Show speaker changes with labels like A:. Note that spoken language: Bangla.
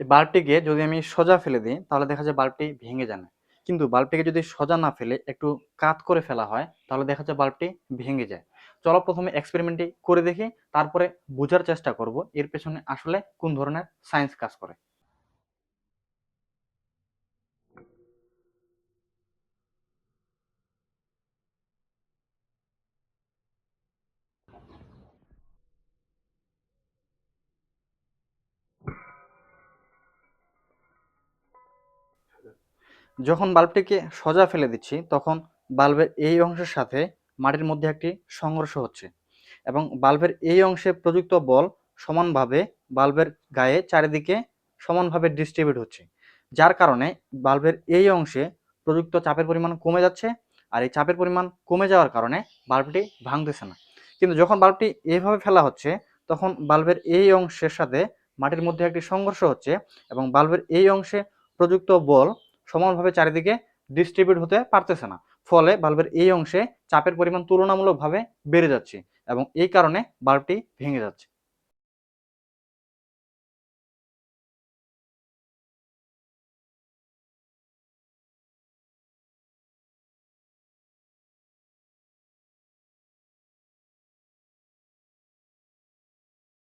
A: বাল্বটিকে যদি আমি সোজা ফেলে দিই, তাহলে দেখা যায় বাল্বটি ভেঙে যায় না। কিন্তু বাল্বটিকে যদি সোজা না ফেলে, একটু কাত করে ফেলা হয়, তাহলে দেখা যায় বাল্বটি ভেঙে যায়। চলো প্রথমে এক্সপেরিমেন্টটি করে দেখি, তারপরে বোঝার চেষ্টা করব, এর পেছনে আসলে কোন ধরনের সায়েন্স কাজ করে। যখন বাল্বটিকে সোজা ফেলে দিচ্ছি, তখন বাল্বের এই অংশের সাথে মাটির মধ্যে একটি সংঘর্ষ হচ্ছে এবং বাল্বের এই অংশে প্রযুক্ত বল সমানভাবে বাল্বের গায়ে চারিদিকে সমানভাবে ডিস্ট্রিবিউট হচ্ছে, যার কারণে বাল্বের এই অংশে প্রযুক্ত চাপের পরিমাণ কমে যাচ্ছে আর এই চাপের পরিমাণ কমে যাওয়ার কারণে বাল্বটি ভাঙতেছে না। কিন্তু যখন বাল্বটি এইভাবে ফেলা হচ্ছে, তখন বাল্বের এই অংশের সাথে মাটির মধ্যে একটি সংঘর্ষ হচ্ছে এবং বাল্বের এই অংশে প্রযুক্ত বল সমানভাবে চারিদিকে ডিস্ট্রিবিউট হতে পারতেছে না। ফলে বাল্বের এই অংশে চাপের পরিমাণ তুলনামূলকভাবে বেড়ে যাচ্ছে এবং এই কারণে বাল্বটি ভেঙে যাচ্ছে।